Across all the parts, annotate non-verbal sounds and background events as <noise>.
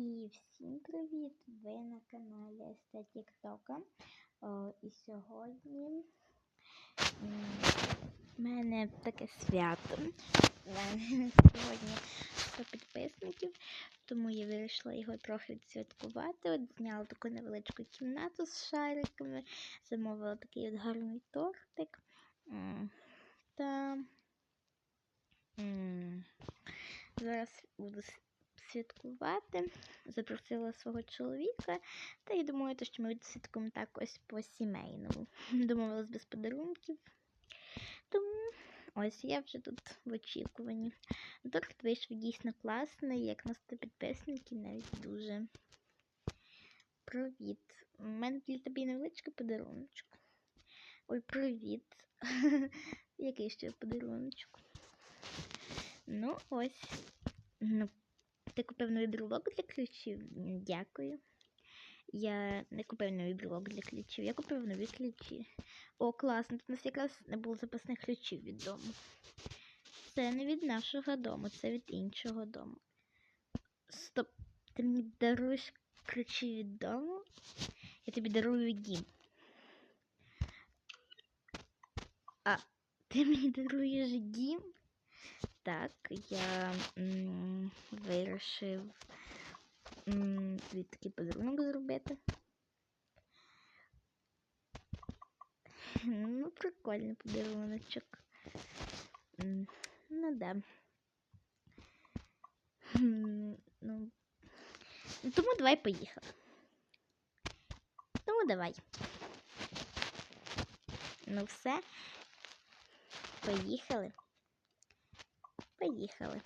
І всім привіт! Ви на каналі Естетік Тока. І сьогодні в мене таке свято. У мене сьогодні 100 підписників, тому я вирішила його трохи відсвяткувати. От зняла таку невеличку кімнату з шариками, замовила такий от гарний тортик. Та зараз буду с- святкувати. Запросила свого чоловіка, та й думаю, що ми відсвяткуємо так ось по-сімейному. <laughs> Домовилась без подарунків. Тому ось я вже тут в очікуванні. Торт вийшов дійсно класний, як на 100 підписників, навіть дуже. Привіт. У мене для тобі невеличкий подаруночок. Ой, привіт. <laughs> Який ще подаруночок? Ну, ось. Ну, ти купив новий брелок для ключів? Дякую. Я не купив новий брелок для ключів, я купив нові ключі. О, класно, тут у нас якраз не було запасних ключів від дому. Це не від нашого дому, це від іншого дому. Стоп, ти мені даруєш ключі від дому? Я тобі дарую дім. А, ти мені даруєш дім? Так, я м, вирішив м, тобі такий подарунок зробити. Ну, прикольний подаруночок. Ну да. Ну, тому давай поїхали. Тому давай. Ну все. Поїхали. Поїхали.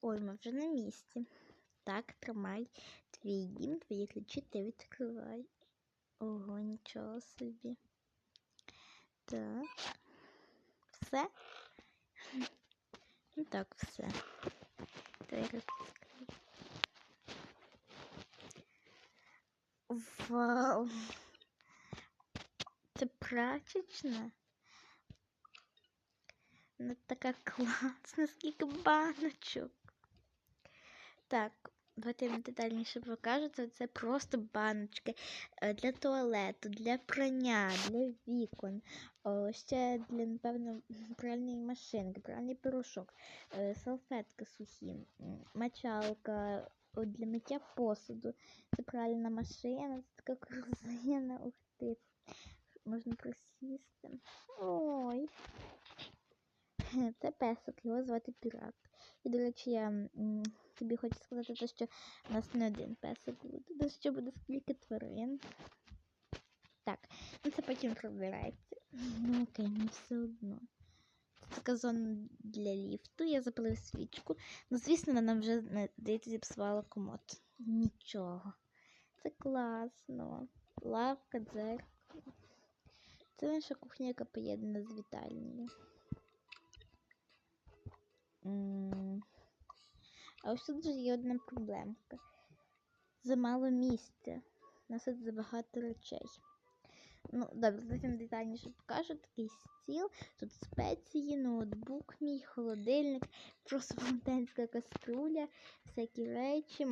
Ой, ми вже на місці. Так, тримай твій дім, твої ключі ти відкривай. Ого, нічого собі. Так. Все? Ну так, все. Розкрию. Вау! Це прачечна? Ну така класна, скільки баночок. Так, давайте я вам детальніше покажу. Це, це просто баночки е, для туалету, для прання, для вікон, ще для, напевно, пральної машинки, пральний порошок, е, салфетки сухі, мочалка для миття посуду. Це пральна машина, це така корзина, ух ти. Можна присісти. Ой. <laughs> Це песик, його звати Пірат. І, до речі, я тобі хочу сказати, те, що у нас не один песик буде, те, що буде скільки тварин. Так, ну це потім розбирається. <laughs> Ну окей, мені все одно. Це така для ліфту. Я запалив свічку. Ну, звісно, вона вже здається, зіпсувала комод. Нічого. Це класно. Лавка, дзеркало. Це наша кухня, яка поєднана з вітальнею. А ось тут же є одна проблемка. Замало місця. У нас тут забагато речей. Ну, добре, потім детальніше покажу такий стіл. Тут спеції, ноутбук мій, холодильник, просто велетенська каструля, всякі речі.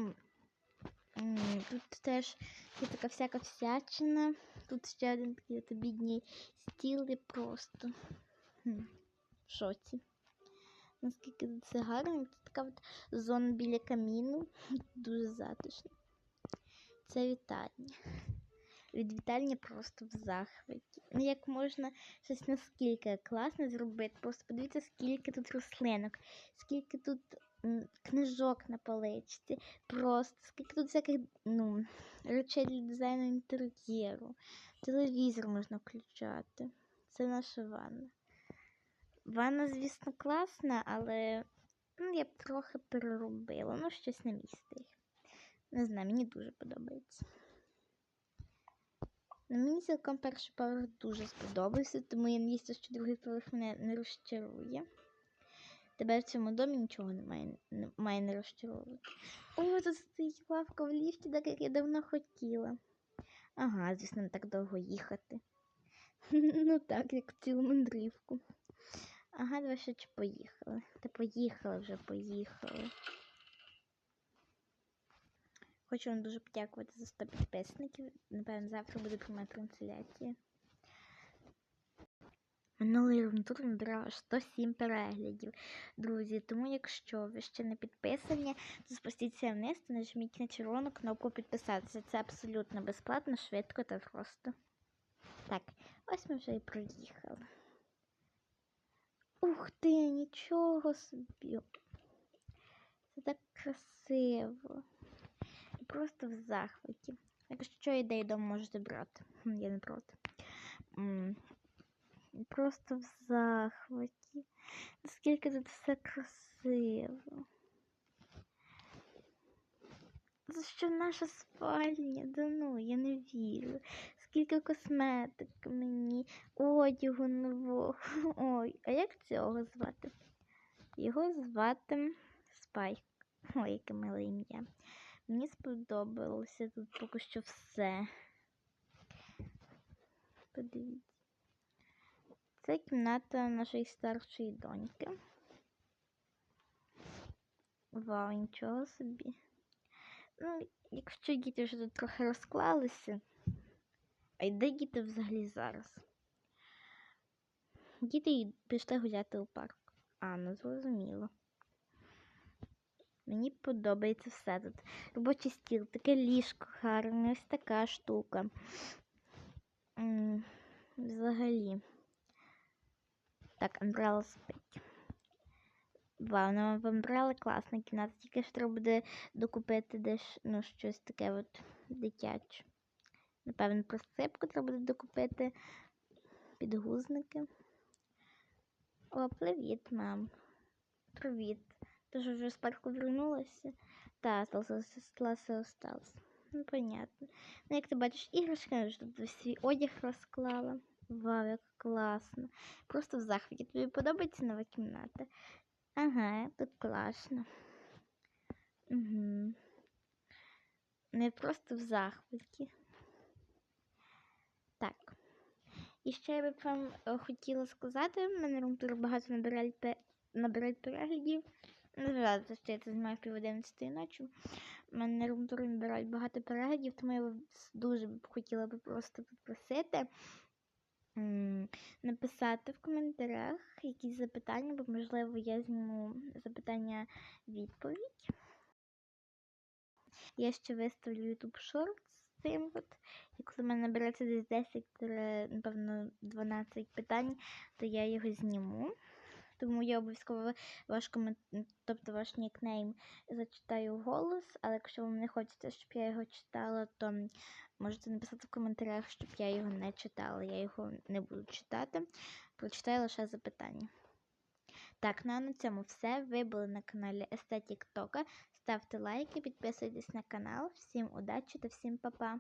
Тут теж є така всяка всячина. Тут ще один такий обідній стіл і просто в шоці. Наскільки все гарно, тут така от зона біля каміну, <laughs> дуже затишно. Це вітальня. Від вітальні просто в захваті. Ну, як можна щось наскільки класно зробити. Просто подивіться, скільки тут рослинок, скільки тут книжок на поличці, просто скільки тут всяких ну, речей для дизайну інтер'єру. Телевізор можна включати. Це наша ванна. Ванна, звісно, класна, але ну, я б трохи переробила. Ну, щось на стиль. Не знаю, мені дуже подобається. Ну, мені цілком перший поверх дуже сподобався, тому я надіюся, що другий поверх мене не розчарує. Тебе в цьому домі нічого не має не, має не розчаровувати. О, тут стоїть лавка в ліфті, так як я давно хотіла. Ага, звісно, не так довго їхати. <laughs> ну так, як цілу мандрівку. Ага, давай ще чи поїхали. Та поїхали вже, поїхали. Хочу вам дуже подякувати за 100 підписників. Напевно, завтра буде пряма трансляція. Минулий румтур набирав аж 107 переглядів. Друзі, тому якщо ви ще не підписані, то спустіться вниз та нажміть на червону кнопку підписатися. Це абсолютно безплатно, швидко та просто. Так, ось ми вже і проїхали. Ух ти, нічого собі. Це так красиво. Просто в захваті. Якщо ідеї дому можете брати. Я не проти. Просто в захваті. Наскільки тут все красиво. Це що наша спальня? Да ну, я не вірю. Скільки косметик мені, одягу нового. <laughs> Ой, а як цього звати? Його звати Спайк. Ой, яке миле ім'я. Мені сподобалося тут поки що все. Подивіться. Це кімната нашої старшої доньки. Вау, нічого собі. Ну, якщо діти вже тут трохи розклалися. А й де діти взагалі зараз? Діти пішли гуляти у парк. А, ну зрозуміло. Мені подобається все тут. Робочий стіл, таке ліжко гарне, ось така штука. Взагалі. Так, Umbrella спить. Вау, ну в Umbrella класна кімната, тільки ж треба буде докупити десь ну, щось таке от дитяче. Напевно, присипку треба буде докупити. Підгузники. О, привіт, мам. Привіт. Ти ж вже з парку вернулася? Та, класи осталось. Ну, понятно. Ну, як ти бачиш, іграшки я вже тут свій одяг розклала. Вау, як класно. Просто в захваті. Тобі подобається нова кімната? Ага, тут класно. Угу. Не просто в захваті. Так. І ще я би вам е, хотіла сказати, в мене румтур багато набирають, набирають переглядів. Не зразу, що я це знімаю пів одинадцятої ночі. У мене румтури набирають багато переглядів, тому я вас дуже б хотіла би просто попросити написати в коментарях якісь запитання, бо, можливо, я зніму запитання відповідь. Я ще виставлю YouTube Shorts цим. От. І коли в мене набереться десь 10, тире, напевно, 12 питань, то я його зніму. Тому я обов'язково ваш комент... тобто ваш нікнейм зачитаю голос, але якщо вам не хочеться, щоб я його читала, то можете написати в коментарях, щоб я його не читала. Я його не буду читати. Прочитаю лише запитання. Так, ну а на цьому все. Ви були на каналі Естетік Тока. Ставте лайки, підписуйтесь на канал. Всім удачі та всім па-па!